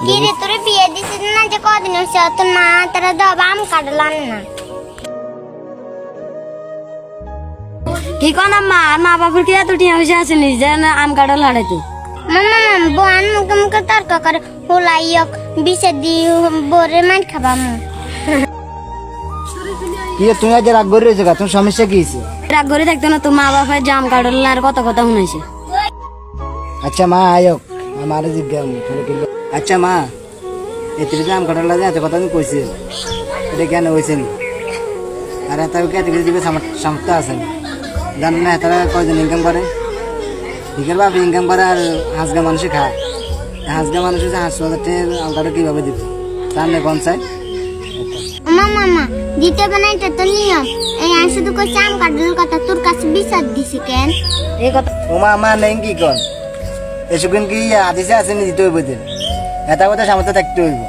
কি রে তোরে বিয়ে দিছিস না যে কদিন হচ্ছে তোর মা তোরা দবা আম কাটলাম না। কি কোন মা আর মা বাবার কি এত টিয়া হয়েছে আসেনি যে না আম কাঁঠাল হারাইতো মামা মামা বোন মুখে মুখে তর্ক করে হোলাইয়ক বিষে দি বরে মার খাবা মু তুমি আজ রাগ করে রয়েছো গা তোমার সমস্যা কি হয়েছে? রাগ করে থাকতো না তো মা বাবার জাম কাঁঠাল আর কত কথা শুনেছে আচ্ছা মা আয়ক আমার কিনলো আচ্ছা মা এতে যে আম কাটার লাগে এত কথা আমি কইছি এটা কেন হয়েছে নি আর এত কে এত কিছু দিবে সামর্থ্য আছে। না জানেন না এতারা কয়জন ইনকাম করে? ঠিকের বাপ ইনকাম করে আর হাঁসগা মানুষে খায়। হাঁসগা মানুষ হচ্ছে হাঁস হাজার টাকা আম কাটা কীভাবে দিবে? তার না কোন চাই মামা মামা দিতে বানাইতে তো নিয়ম। এই আমি শুধু কইছি আম কাটলার কথা তোর কাছে বিচার দিছি কেন? এই কথা আমার নেই কি কন এসব কি আদিসে আসেনি দিতে হইব এটা কথা সামর্থ্য থাকতে হইব।